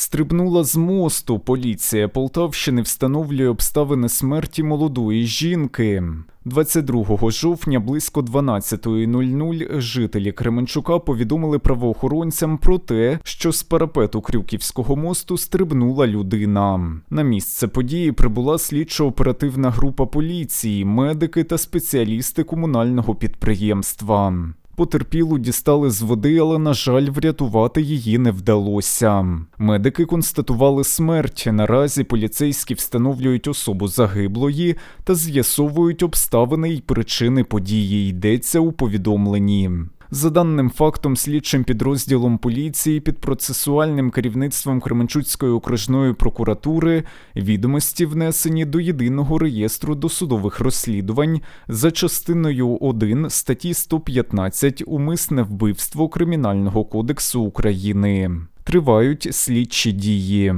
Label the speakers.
Speaker 1: Стрибнула з мосту. Поліція Полтавщини встановлює обставини смерті молодої жінки. 22 жовтня близько 12.00 жителі Кременчука повідомили правоохоронцям про те, що з парапету Крюківського мосту стрибнула людина. На місце події прибула слідчо-оперативна група поліції, медики та спеціалісти комунального підприємства. Потерпілу дістали з води, але, на жаль, врятувати її не вдалося. Медики констатували смерть. Наразі поліцейські встановлюють особу загиблої та з'ясовують обставини й причини події. Йдеться у повідомленні. За даним фактом, слідчим підрозділом поліції під процесуальним керівництвом Кременчуцької окружної прокуратури відомості внесені до єдиного реєстру досудових розслідувань за частиною 1 статті 115 Умисне вбивство Кримінального кодексу України. Тривають слідчі дії.